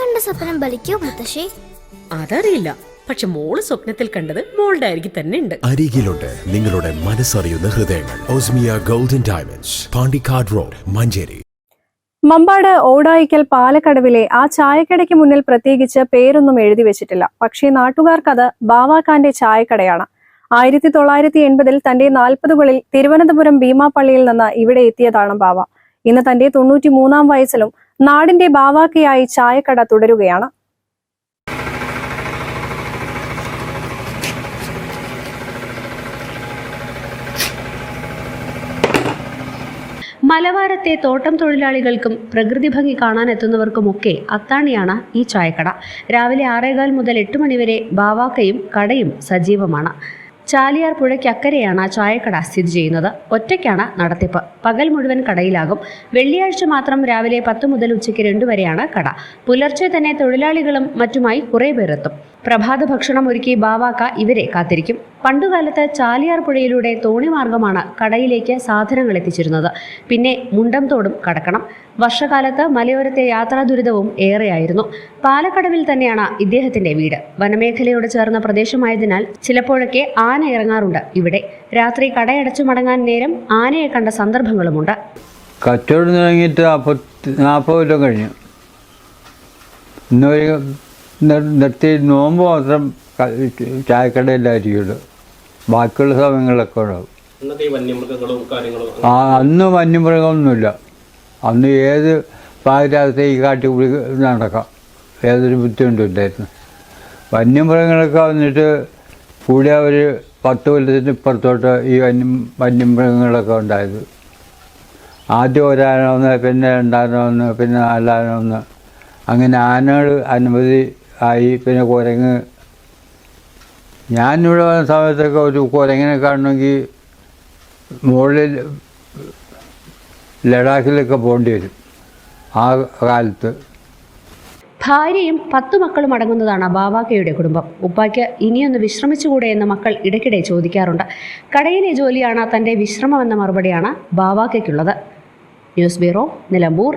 കണ്ട സ്വപ്നം ബലിക്കോ മുത്തശ്ശി? അതറിയില്ല. പക്ഷെ മോൾ സ്വപ്നത്തിൽ കണ്ടത് മോളുടെ അരികിൽ തന്നെ ഉണ്ട്. അരികിലുണ്ട് നിങ്ങളുടെ മനസ്സറിയുന്ന ഹൃദയങ്ങൾ. Osmia golden diamonds Pandikkad road Manjeri. Mambad Odayikkal പാലക്കടവിലെ ആ ചായക്കടയ്ക്ക് മുന്നിൽ പ്രത്യേകിച്ച് പേരൊന്നും എഴുതി വെച്ചിട്ടില്ല. പക്ഷേ നാട്ടുകാർക്കത് ബാവാക്കാന്റെ ചായക്കടയാണ്. ആയിരത്തി തൊള്ളായിരത്തി എൺപതിൽ തന്റെ നാൽപ്പതുകളിൽ തിരുവനന്തപുരം ഭീമാപ്പള്ളിയിൽ നിന്ന് ഇവിടെ എത്തിയതാണ് ബാവ. ഇന്ന് തന്റെ തൊണ്ണൂറ്റി മൂന്നാം വയസ്സിലും നാടിന്റെ ബാവാക്കയായി ചായക്കട തുടരുകയാണ്. മലവാരത്തെ തോട്ടം തൊഴിലാളികൾക്കും പ്രകൃതി ഭംഗി കാണാനെത്തുന്നവർക്കുമൊക്കെ അത്താണിയാണ് ഈ ചായക്കട. രാവിലെ ആറേകാൽ മുതൽ എട്ട് മണിവരെ ബാവാക്കയും കടയും സജീവമാണ്. ചാലിയാർ പുഴയ്ക്കക്കരെയാണ് ആ ചായക്കട സ്ഥിതി ചെയ്യുന്നത്. ഒറ്റയ്ക്കാണ് നടത്തിപ്പ്. പകൽ മുഴുവൻ കടയിലാകും. വെള്ളിയാഴ്ച മാത്രം രാവിലെ പത്ത് മുതൽ ഉച്ചയ്ക്ക് രണ്ടു വരെയാണ് കട. പുലർച്ചെ തന്നെ തൊഴിലാളികളും മറ്റുമായി കുറേ പേരെത്തും. പ്രഭാത ഭക്ഷണം ഒരുക്കി ബാവാക്ക ഇവരെ കാത്തിരിക്കും. പണ്ടുകാലത്ത് ചാലിയാർ പുഴയിലൂടെ തോണി മാർഗമാണ് കടയിലേക്ക് സാധനങ്ങൾ എത്തിച്ചിരുന്നത്. പിന്നെ മുണ്ടം തോടും കടക്കണം. വർഷകാലത്ത് മലയോരത്തെ യാത്രാ ദുരിതവും ഏറെയായിരുന്നു. പാലക്കടവിൽ തന്നെയാണ് ഇദ്ദേഹത്തിന്റെ വീട്. വനമേഖലയോട് ചേർന്ന പ്രദേശമായതിനാൽ ചിലപ്പോഴൊക്കെ ആന ഇറങ്ങാറുണ്ട് ഇവിടെ. രാത്രി കടയടച്ചു മടങ്ങാൻ നേരം ആനയെ കണ്ട സന്ദർഭങ്ങളുമുണ്ട്. കഴിഞ്ഞു. നോമ്പ് മാത്രം ചായക്കടയിലായിരിക്കുള്ളൂ. ബാക്കിയുള്ള സമയങ്ങളിലൊക്കെ ഉണ്ടാവും. ആ അന്ന് വന്യമൃഗമൊന്നുമില്ല. അന്ന് ഏത് പാതിരാഗത്തെ ഈ കാട്ടി കൂടി നടക്കാം. ഏതൊരു ബുദ്ധിമുട്ടുണ്ടായിരുന്നു വന്യമൃഗങ്ങളൊക്കെ വന്നിട്ട് കൂടെ അവർ പത്ത് കൊല്ലത്തിന് ഇപ്പുറത്തോട്ട് ഈ വന്യം വന്യമൃഗങ്ങളൊക്കെ ഉണ്ടായത്. ആദ്യം ഒരാനൊന്ന് പിന്നെ രണ്ടാനൊന്ന് പിന്നെ നാലാനൊന്ന് അങ്ങനെ ആനകൾ അനുമതി ആയി പിന്നെ കുരങ്ങ് ഞാനിവിടെ വന്ന സമയത്തൊക്കെ ഒരു കുരങ്ങിനെ കാണണമെങ്കിൽ മുകളിൽ ലഡാക്കിലൊക്കെ പോകേണ്ടി വരും. ആ കാലത്ത്. ഭാര്യയും പത്തു മക്കളും അടങ്ങുന്നതാണ് ബാവാക്കയുടെ കുടുംബം. ഉപ്പായ്ക്ക് ഇനിയൊന്ന് വിശ്രമിച്ചുകൂടെ എന്ന് മക്കൾ ഇടയ്ക്കിടെ ചോദിക്കാറുണ്ട്. കടയിലെ ജോലിയാണ് തന്റെ വിശ്രമം എന്ന മറുപടിയാണ് ബാവാക്കയ്ക്കുള്ളത്. News bureau Nilambur.